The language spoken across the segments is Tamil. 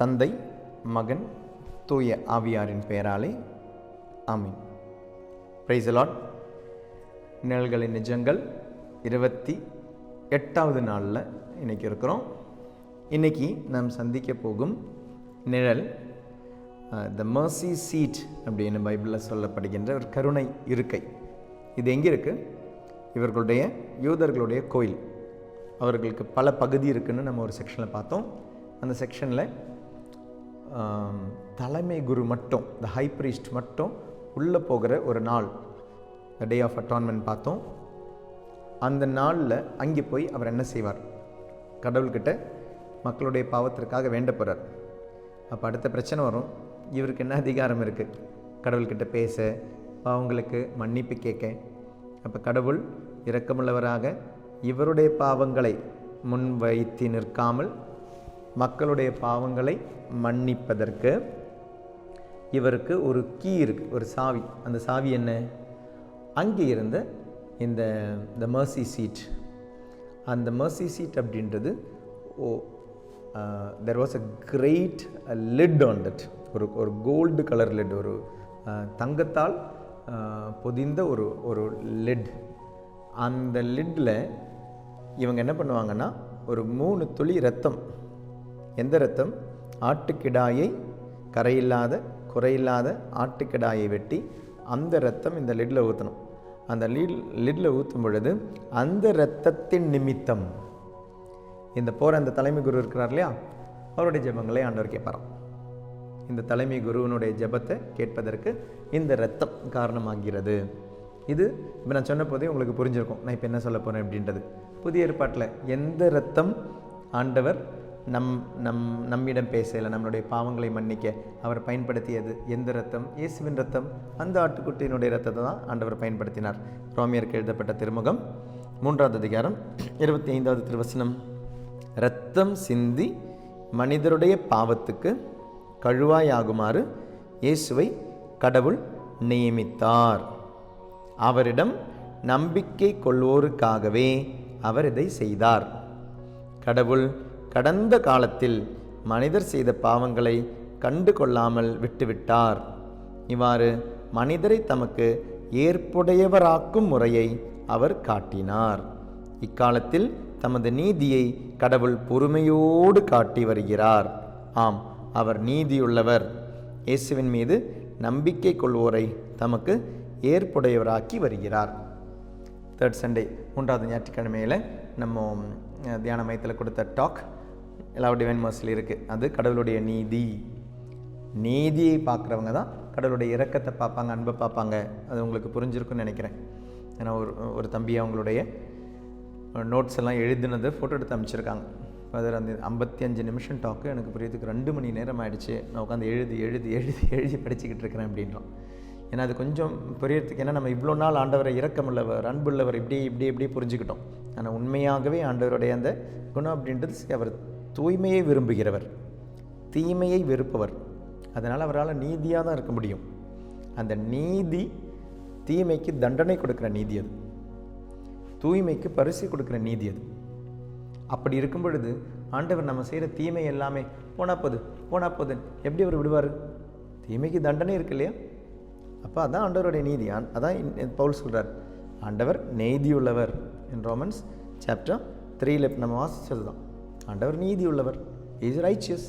தந்தை மகன் தூய ஆவியாரின் பெயராலே ஆமீன். பிரைசலாட் நிழல்களின் நிஜங்கள் இருபத்தி எட்டாவது நாளில் இன்றைக்கி இருக்கிறோம். இன்னைக்கு நாம் சந்திக்க போகும் நிழல் த மர்சி சீட் அப்படின்னு பைபிளில் சொல்லப்படுகின்ற ஒரு கருணை இருக்கை. இது எங்கே இருக்குது இவர்களுடைய யூதர்களுடைய கோயில். அவர்களுக்கு பல பகுதி இருக்குதுன்னு நம்ம ஒரு செக்ஷனில் பார்த்தோம். அந்த செக்ஷனில் தலைமை குரு மட்டும் த ஹை மட்டும் உள்ளே போகிற ஒரு நாள் த டே ஆஃப் அட்டான்மெண்ட் பார்த்தோம். அந்த நாளில் அங்கே போய் அவர் என்ன செய்வார்? கடவுள்கிட்ட மக்களுடைய பாவத்திற்காக வேண்ட போகிறார் அப்போ அடுத்த பிரச்சனை வரும். இவருக்கு என்ன அதிகாரம் இருக்குது கடவுள்கிட்ட பேச பாவங்களுக்கு மன்னிப்பு கேட்க. அப்போ கடவுள் இரக்கமுள்ளவராக இவருடைய பாவங்களை முன்வைத்து நிற்காமல் மக்களுடைய பாவங்களை மன்னிப்பதற்கு. இவருக்கு ஒரு கீ இருக்கு ஒரு சாவி. அந்த சாவி என்ன? அங்கே இருந்த இந்த த மர்சி சீட் அந்த மர்சி சீட் அப்படின்றது ஓ there was a great lid on that ஒரு ஒரு கோல்டு கலர் லிட் ஒரு தங்கத்தால் பொதிந்த ஒரு ஒரு லிட் அந்த லிட்டில் இவங்க என்ன பண்ணுவாங்கன்னா ஒரு மூணு துளி ரத்தம். எந்த ரத்தம் ஆட்டுக்கிடாயை கரையில்லாத குறையில்லாத ஆட்டுக்கிடாயை வெட்டி அந்த ரத்தம் இந்த லிட்டில் ஊற்றணும் அந்த லிட் லிட்டில் ஊற்றும் பொழுது அந்த இரத்தத்தின் நிமித்தம். இந்த போகிற அந்த தலைமை குரு இருக்கிறார் இல்லையா? அவருடைய ஜெபங்களை ஆண்டவர் கேட்பாராம். இந்த தலைமை குருவினுடைய ஜெபத்தை கேட்பதற்கு இந்த ரத்தம் காரணமாகிறது. இது இப்போ நான் சொன்ன போதே உங்களுக்கு புரிஞ்சிருக்கும். நான் இப்போ என்ன சொல்ல போகிறேன் அப்படின்றது. புதிய ஏற்பாட்டில் எந்த ரத்தம் ஆண்டவர் நம் நம் நம்மிடம் பேசல நம்மளுடைய பாவங்களை மன்னிக்க அவர் பயன்படுத்தியது எந்த ரத்தம் இயேசுவின் ரத்தம் அந்த ஆட்டுக்குட்டியினுடைய ரத்தத்தை தான் ஆண்டவர் பயன்படுத்தினார். ரோமியருக்கு எழுதப்பட்ட திருமுகம் மூன்றாவது அதிகாரம் இருபத்தி ஐந்தாவது திருவசனம். இரத்தம் சிந்தி மனிதருடைய பாவத்துக்கு கழுவாயாகுமாறு இயேசுவை கடவுள் நியமித்தார். அவரிடம் நம்பிக்கை கொள்வோருக்காகவே அவர் இதை செய்தார். கடவுள் கடந்த காலத்தில் மனிதர் செய்த பாவங்களை கண்டு கொள்ளாமல் விட்டுவிட்டார். இவ்வாறு மனிதரை தமக்கு ஏற்புடையவராக்கும் முறையை அவர் காட்டினார். இக்காலத்தில் தமது நீதியை கடவுள் பொறுமையோடு காட்டி வருகிறார். ஆம் அவர் நீதியுள்ளவர். இயேசுவின் மீது நம்பிக்கை கொள்வோரை தமக்கு ஏற்புடையவராக்கி வருகிறார். தேர்ட் சண்டே மூன்றாவது ஞாயிற்றுக்கிழமையில் நம்ம தியான மையத்தில் கொடுத்த டாக் எல்லா டிவைன் மர்சில் இருக்குது அது கடவுளுடைய நீதி. நீதியை பார்க்குறவங்க தான் கடவுளுடைய இரக்கத்தை பார்ப்பாங்க அன்பை பார்ப்பாங்க. அது உங்களுக்கு புரிஞ்சிருக்குன்னு நினைக்கிறேன். ஏன்னா ஒரு ஒரு தம்பி அவங்களுடைய நோட்ஸ் எல்லாம் எழுதுனது ஃபோட்டோ எடுத்து அமைச்சிருக்காங்க அதில் அந்த ஐம்பத்தி அஞ்சு நிமிஷம் டாக்கு எனக்கு புரியறதுக்கு ரெண்டு மணி நேரம் ஆயிடுச்சு. நான் உட்காந்து எழுதி எழுதி எழுதி எழுதி படிச்சுக்கிட்டு இருக்கிறேன் அப்படின்றோம் ஏன்னா அது கொஞ்சம் புரியறதுக்கு ஏன்னா நம்ம இவ்வளோ நாள் ஆண்டவரை இரக்கமுள்ளவர் அன்புள்ளவர் இப்படி இப்படி இப்படி புரிஞ்சுக்கிட்டோம். ஆனால் உண்மையாகவே ஆண்டவருடைய அந்த குணம் அப்படின்றது அவர் தூய்மையை விரும்புகிறவர் தீமையை வெறுப்பவர். அதனால் அவரால் நீதியாக தான் இருக்க முடியும். அந்த நீதி தீமைக்கு தண்டனை கொடுக்குற நீதி அது. தூய்மைக்கு பரிசு கொடுக்குற நீதி அது. அப்படி இருக்கும் பொழுது ஆண்டவர் நம்ம செய்கிற தீமை எல்லாமே போனா போது போனா போது எப்படி அவர் விடுவார்? தீமைக்கு தண்டனை இருக்கு இல்லையா? அப்போ அதான் ஆண்டவருடைய நீதி. அதான் பவுல் சொல்கிறார் ஆண்டவர் நெய்தியுள்ளவர் என் ரோமன்ஸ் சாப்டர் த்ரீல நம்ம வாசிச்சது தான் ஆண்டவர் நீதி உள்ளவர் இஸ் ரைச்சியஸ்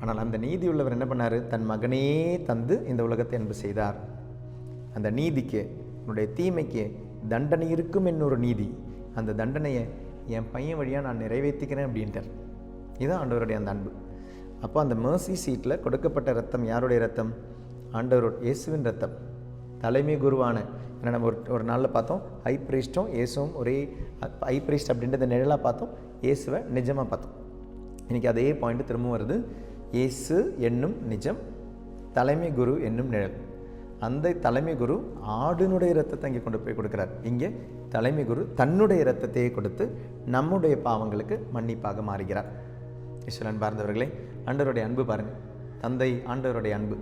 ஆனால் அந்த நீதி உள்ளவர் என்ன பண்ணார்? தன் மகனே தந்து இந்த உலகத்தை அன்பு செய்தார். அந்த நீதிக்கு என்னுடைய தீமைக்கு தண்டனை இருக்கும் என்னொரு நீதி. அந்த தண்டனையை என் பையன் வழியாக நான் நிறைவேற்றிக்கிறேன் அப்படின்ட்டார். இதுதான் ஆண்டவருடைய அந்த அன்பு. அப்போ அந்த மேர்சி சீட்டில் கொடுக்கப்பட்ட ரத்தம் யாருடைய ரத்தம் ஆண்டவரோட இயேசுவின் ரத்தம் தலைமை குருவான ஏன்னா நம்ம ஒரு ஒரு நாளில் பார்த்தோம் ஹைப்ரிஸ்டும் இயேசுவும் ஒரே ஹைப்ரிஸ்ட் அப்படின்றத நிழலாக பார்த்தோம். இயேசுவை நிஜமாக பார்த்தோம் இன்றைக்கி அதே பாயிண்ட் திரும்பவும் வருது. இயேசு என்னும் நிஜம் தலைமை குரு என்னும் நிழல். அந்த தலைமை குரு ஆடினுடைய ரத்தத்தை இங்கே கொண்டு போய் கொடுக்குறார். இங்கே தலைமை குரு தன்னுடைய இரத்தத்தையே கொடுத்து நம்முடைய பாவங்களுக்கு மன்னிப்பாக மாறுகிறார். ஈஸ்வரன் பார்ந்தவர்களே ஆண்டவருடைய அன்பு பாருங்கள் தந்தை ஆண்டவருடைய அன்பு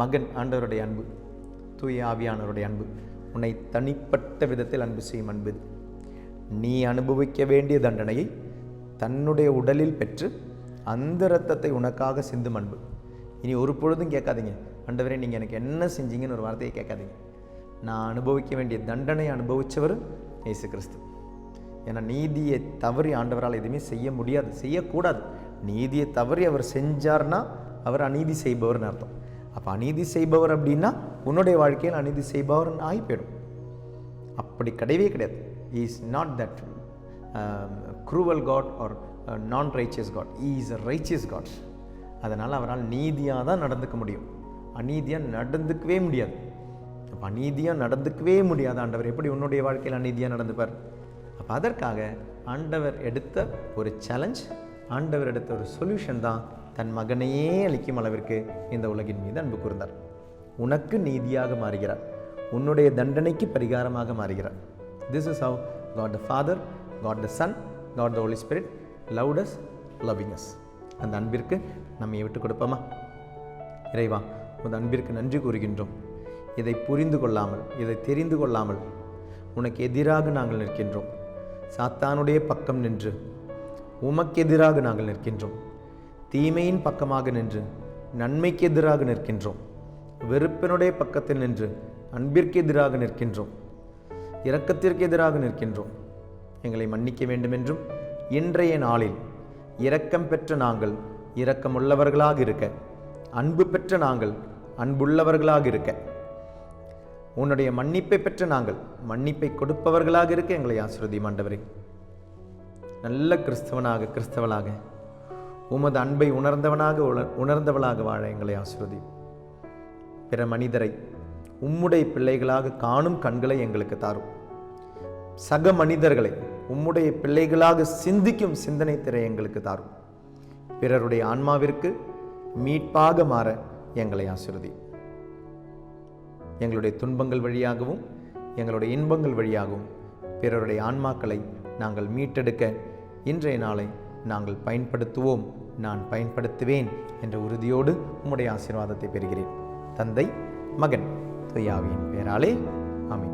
மகன் ஆண்டவருடைய அன்பு தூய ஆவியானவருடைய அன்பு உன்னை தனிப்பட்ட விதத்தில் அன்பு செய்யும் அன்பு நீ அனுபவிக்க வேண்டிய தண்டனையை தன்னுடைய உடலில் பெற்று அந்த இரத்தத்தை உனக்காக சிந்தும் அன்பு. இனி ஒரு பொழுதும் கேட்காதீங்க. ஆண்டவரே நீங்கள் எனக்கு என்ன செஞ்சீங்கன்னு ஒரு வார்த்தையை கேட்காதீங்க. நான் அனுபவிக்க வேண்டிய தண்டனை அனுபவித்தவர் இயேசு கிறிஸ்து ஏன்னா நீதியை தவறி ஆண்டவரால் எதுவுமே செய்ய முடியாது செய்யக்கூடாது. நீதியை தவறி அவர் செஞ்சார்னா அவர் அநீதி செய்பவர்னு அர்த்தம். அப்போ அநீதி செய்பவர் அப்படின்னா உன்னுடைய வாழ்க்கையில் அநீதி செய்பவர்னு ஆகி போயிடும். அப்படி கிடையவே கிடையாது. Is not that cruel God or non righteous God is a righteous God அதனால் அவரால் நீதியாக தான் நடந்துக்க முடியும். அநீதியாக நடந்துக்கவே முடியாது. அப்போ அநீதியாக நடந்துக்கவே முடியாது. ஆண்டவர் எப்படி உன்னுடைய வாழ்க்கையில் அநீதியாக நடந்துப்பார்? அப்போ அதற்காக ஆண்டவர் எடுத்த ஒரு சேலஞ்ச் ஆண்டவர் எடுத்த ஒரு சொல்யூஷன் தான் தன் மகனையே அளிக்கும் அளவிற்கு இந்த உலகின் மீது அன்பு கூர்ந்தார். உனக்கு நீதியாக மாறுகிறார். உன்னுடைய தண்டனைக்கு பரிகாரமாக மாறுகிறார். This is how God the Father God the Son God the Holy Spirit loved us loving us அந்த அன்பிற்கு நம்மை விட்டு கொடுப்போமா? இறைவா உன் அன்பிற்கு நன்றி கூறுகின்றோம். இதை புரிந்து கொள்ளாமல் இதை தெரிந்து கொள்ளாமல் உனக்கு எதிராக நாங்கள் நிற்கின்றோம். சாத்தானுடைய பக்கம் நின்று உமக்கு எதிராக நாங்கள் நிற்கின்றோம். தீமையின் பக்கமாக நின்று நன்மைக்கு எதிராக நிற்கின்றோம். வெறுப்பினுடைய பக்கத்தில் நின்று அன்பிற்கு எதிராக நிற்கின்றோம். இரக்கத்திற்கு எதிராக நிற்கின்றோம். எங்களை மன்னிக்க வேண்டுமென்றும் இன்றைய நாளில் இரக்கம் பெற்ற நாங்கள் இரக்கமுள்ளவர்களாக இருக்க அன்பு பெற்ற நாங்கள் அன்புள்ளவர்களாக இருக்க. உன்னுடைய மன்னிப்பை பெற்ற நாங்கள் மன்னிப்பை கொடுப்பவர்களாக இருக்க எங்களை ஆசிரதி மாண்டவரே நல்ல கிறிஸ்தவனாக கிறிஸ்தவளாக உமது அன்பை உணர்ந்தவனாக உணர்ந்தவளாக வாழ எங்களை ஆசிரதி பிற மனிதரை உம்முடைய பிள்ளைகளாக காணும் கண்களை எங்களுக்கு தாரும். சக மனிதர்களை உம்முடைய பிள்ளைகளாக சிந்திக்கும் சிந்தனை திரை எங்களுக்கு தாரும். பிறருடைய ஆன்மாவிற்கு மீட்பாக மாற எங்களை ஆசிர்வதி. எங்களுடைய துன்பங்கள் வழியாகவும் எங்களுடைய இன்பங்கள் வழியாகவும் பிறருடைய ஆன்மாக்களை நாங்கள் மீட்டெடுக்க இன்றைய நாளை நாங்கள் பயன்படுத்துவோம். நான் பயன்படுத்துவேன் என்ற உறுதியோடு உம்முடைய ஆசீர்வாதத்தை பெறுகிறேன். தந்தை மகன். துயாவியின் பேராலே ஆமென்